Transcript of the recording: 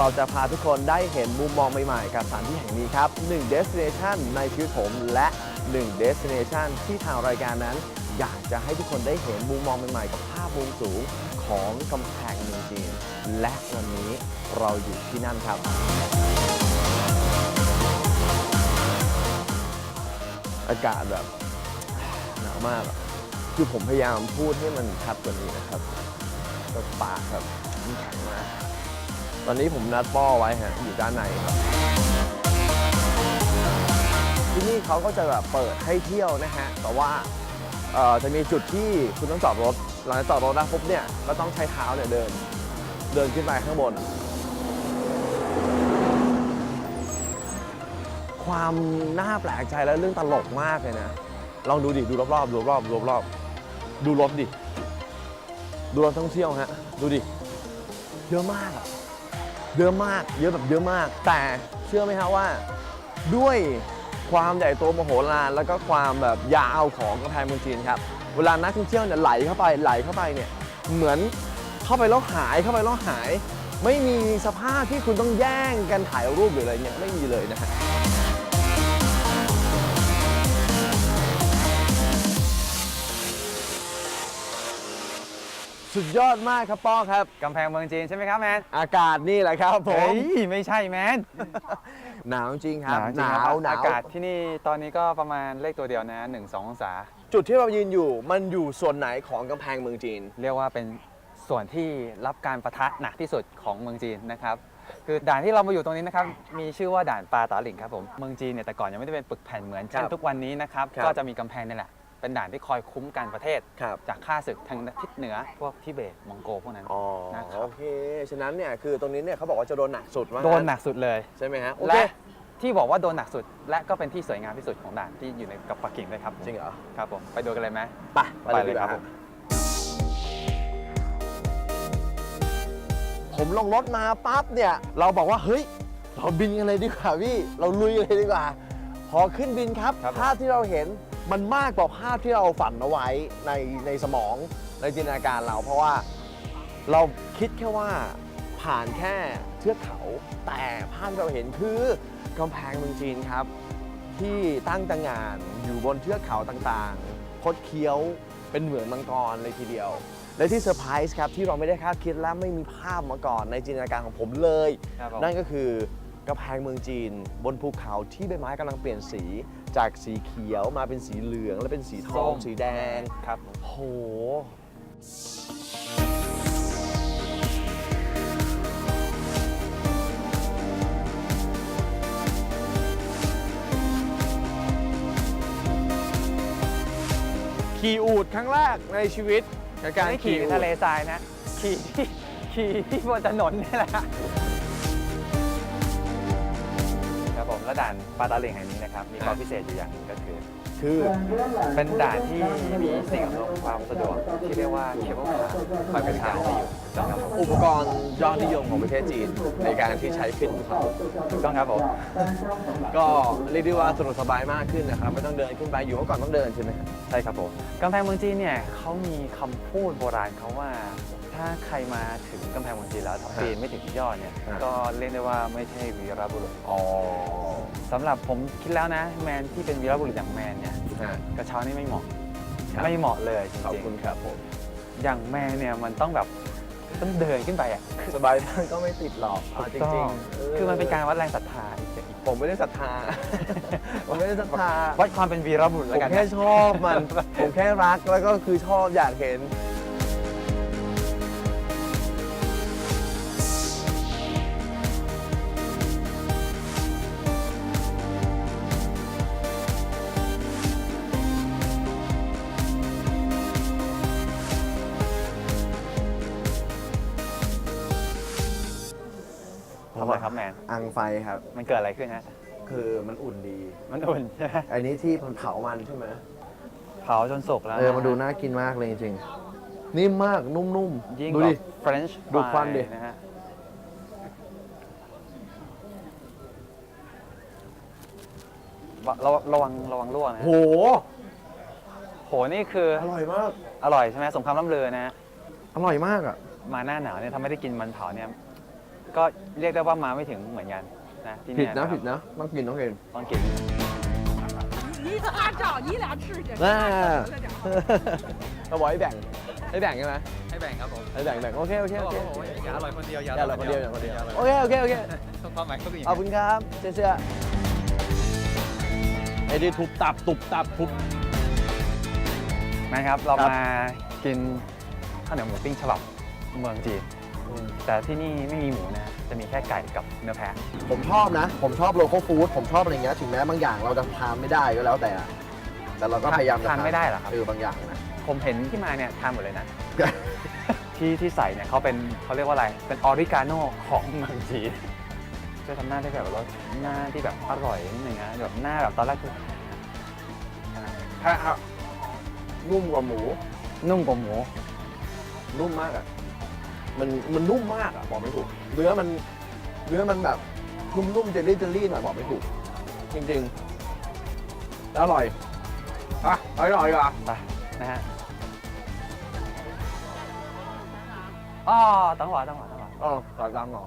เราจะพาทุกคนได้เห็นมุมมองใหม่ๆ กับสถานที่แห่งนี้ครับ1 destination ในชีวิตผมและ 1 destination ที่ทางรายการนั้น อยากจะให้ทุกคนได้เห็นมุมมองใหม่ๆ กับภาพมุมสูงของกำแพงเมืองจีน และวันนี้เราอยู่ที่นั่นครับ อากาศแบบหนาวมากอะคือผมพยายามพูดให้มันชัดกว่านี้นะครับแต่ปากครับมันแข็งมาก ตอนนี้ผมนัดป้อไว้ฮะอยู่ด้านในครับ ที่นี่เขาก็จะแบบเปิดให้เที่ยวนะฮะ แต่ว่าเอ่อจะมีจุดที่คุณต้องจอดรถ หลังจากจอดรถได้ปุ๊บเนี่ยก็ต้องใช้เท้าเนี่ยเดิน เดินขึ้นไปข้างบน ความน่าแปลกใจและเรื่องตลกมากเลยนะ ลองดูดิ ดูรอบๆดูรอบๆดูรอบๆดูรถดิ ดูรถท่องเที่ยวฮะ ดูดิ เยอะมากอะ เยอะมาก เยอะแบบเยอะมาก แต่เชื่อไหมฮะว่า ด้วยความใหญ่โตมโหฬารแล้วก็ความแบบยาวของกำแพงเมืองจีนครับเวลานักท่องเที่ยวเนี่ยไหลเข้าไปไหลเข้าไปเนี่ยเหมือนเข้าไปแล้วหายเข้าไปแล้วหาย ไม่มีสภาพที่คุณต้องแย่งกันถ่ายรูปหรืออะไรเนี่ยไม่มีเลยนะฮะ สุดยอดมากครับป้อครับ กำแพงเมืองจีนใช่ไหมครับแมนอากาศนี่แหละครับผเฮ้ม ยไม่ใช่แมนหนาวจริงครับจริงครับหนาว อากาศที่นี่ตอนนี้ก็ประมาณเลขตัวเดียวนะ1 2องศา จุดที่เรายืนอยู่มันอยู่ส่วนไหนของกำแพงเมืองจีน เรียกว่าเป็นส่วนที่รับการประทะหนักที่สุดของเมืองจีนนะครับ คือด่านที่เรามาอยู่ตรงนี้นะครับ มีชื่อว่าด่านปาตาหลิงครับผม เมืองจีนเนี่ยแต่ก่อนยังไม่ได้เป็นปึกแผ่นเหมือนเช่คนรับทุกวันนี้นะครับ ครับ ก็จะมีกำแพงนี่แหละ เป็นด่านที่คอยคุ้มกันประเทศ ครับ จากข้าศึกทางทิศเหนือพวกทิเบตมองโกพวกนั้น อ๋อนะครับ โอเค ฉะนั้นเนี่ยคือตรงนี้เนี่ยเขาบอกว่าจะโดนหนักสุดว่าโดนหนักสุดเลย ใช่ไหมฮะโอเคและที่บอกว่าโดนหนักสุด และก็เป็นที่สวยงามที่สุดของด่านที่อยู่ในกับปักกิ่งด้วยครับจริงเหรอครับผมไปดูกันเลยไหม ไปไปเลยไปเลยดีกว่าครับฮะผมลงรถมาปั๊บเนี่ย เราบอกว่าเฮ้ย เราบินกันเลยดีกว่าพี่ เราลุยกันเลยดีกว่า พอขึ้นบินครับ ครับผม ภาพที่เราเห็น มันมากกว่าภาพที่เราฝันเอาไว้ในในสมองในจินตนาการเรา เพราะว่าเราคิดแค่ว่าผ่านแค่เทือกเขา แต่ภาพที่เราเห็นคือกำแพงเมืองจีนครับ ที่ตั้งตางานอยู่บนเทือกเขาต่างๆ คดเคี้ยวเป็นเหมือนมังกรเลยทีเดียว และที่เซอร์ไพรส์ครับที่เราไม่ได้คาดคิดและไม่มีภาพมาก่อนในจินตนาการของผมเลยครับผมนั่นก็คือ กำแพงเมืองจีน บนภูเขาที่ใบไม้กำลังเปลี่ยนสี จากสีเขียวมาเป็นสีเหลือง แล้วเป็นสีทอง สีแดงครับโหขี่อูดครั้งแรกในชีวิตกับการไม่ขี่ในอูฐทะเลทรายนะ ขี่ที่ขี่ที่บนถนนนี่แหละ และด่านปาตาเหลิงแห่งนี้นะครับ มีความพิเศษอยู่อย่างหนึงก็คือ คือเป็นด่านที่มีสิ่งอำนวยความสะดวกที่เรียกว่าเคเบิลคาร์คอยบริการให้อยู่ถูกต้องครับผมอุปกรณ์ยอดนิยมของประเทศจีนในการที่ใช้ขึ้นภูเขาถูกต้องครับผมก็เรียกได้ว่าสะดวกสบายมากขึ้นนะครับไม่ต้องเดินขึ้นไปอยู่เมื่อก่อนต้องเดินใช่ไหมครับใช่ครับผมกำแพงเมืองจีนเนี่ยเขามีคำพูดโบราณเขาว่า ถ้าใครมาถึงกำแพงเมืองจีนแล้วถ้าปีนไม่ถึงยอดเนี่ย ฮะ ก็เรียกได้ว่าไม่ใช่วีรบุรุษอ๋อสำหรับผมคิดแล้วนะ แมนที่เป็นวีรบุรุษอย่างแมนเนี่ยฮะ กระเช้านี่ไม่เหมาะ ครับ ไม่เหมาะเลยจขอบริงคุณครับผม ๆอย่างแมนเนี่ยมันต้องแบบต้องเดินขึ้นไปอะสบายมากก็ไม่ติดหรอกเอาจถูกริต้งองๆคือมันเป็นการวัดแรงศรัทธาอีกอย่างผมไม่ได้ศรัทธา ผมไม่ได้ศรัทธา วัดความเป็นวีรบุรุษผแล้วมกันนะแค่ชอบมัน ผมแค่รักแล้วก็คือชอบอยากเห็น ทำไมครับแมน อังไฟครับ มันเกิดอะไรขึ้นฮะ คือมันอุ่นดี มันอุ่นใช่ไหมอันนี้ที่มันเผามันใช่ไหมเผาจนสุกแล้วเออนะมาดูน่ากินมากเลยจริงๆนิ่มมากนุ่มยิ่งๆ ดูกว่าดิ French ดูควันดิ fry นะฮะวะระวังระวังระวังลวกนะโหฮะโห นี่คืออร่อยมาก อร่อยใช่ไหมสมคำล่ำลือนะฮะ อร่อยมากอะ มาหน้าหนาวเนี่ยถ้าไม่ได้กินมันเผาเนี่ย ก็เรียกได้ว่ามาไม่ถึงเหมือนกันนะที่ ผิด เย นะ ครับ ผิดนะ ต้องกินต้องกิน ต้องกิน 你他找你俩吃去。 น่า เราบอกให้แบ่ง ให้แบ่งใช่ไหม ให้แบ่งครับผม ให้แบ่งแบ่งโอเคโอเคโอเค อย่าอร่อยคนเดียว อย่าอร่อยคนเดียวอย่าคนเดียวโอเคโอเคโอเค ต้องความหมายก็คืออย่าง ขอบคุณครับเชื่อเชื่อไอ้ที่ทุบตับตุบตับทุบ นะครับ เรา ครับ มากินข้าวเหนียวหมูปิ้งฉบับเมืองจีน แต่ที่นี่ไม่มีหมูนะ จะมีแค่ไก่กับเนื้อแพะ ผมชอบนะ ผมชอบโล c a l ฟู้ดผมชอบอะไรเงี้ยถึงแม้บางอย่างเราจะทานไม่ได้ก็แล้วแต่แต่เราก็พยายามจะทานไม่ได้เหรอครับ เออบางอย่างนะ ผมเห็นที่มาเนี่ยทานหมดเลยนะ ที่ที่ใส่เนี่ยเขาเป็นเขาเรียกว่าอะไร เป็นออริกาโน่ของเมืองจีนจะทำหน้าได้แบบรสหน้าที่แบบอร่อยนิดนึงนะแบบหน้าแบบตอนแรกคือแพะครับนุ่มกว่าหมู นุ่มกว่าหมู นุ่มมากอะ มันมันนุ่มมากอะบอกไม่ถูกเนื้อมันเนื้อมันแบบนุ่มๆเจลลี่เจลลี่หน่อยบอกไม่ถูก จริงๆแล้วอร่อยอะอร่อยอะไปนะฮะอ๋อตั้งหวาตั้งหวาตั้งหวาอ๋อต่อยตามหน่อย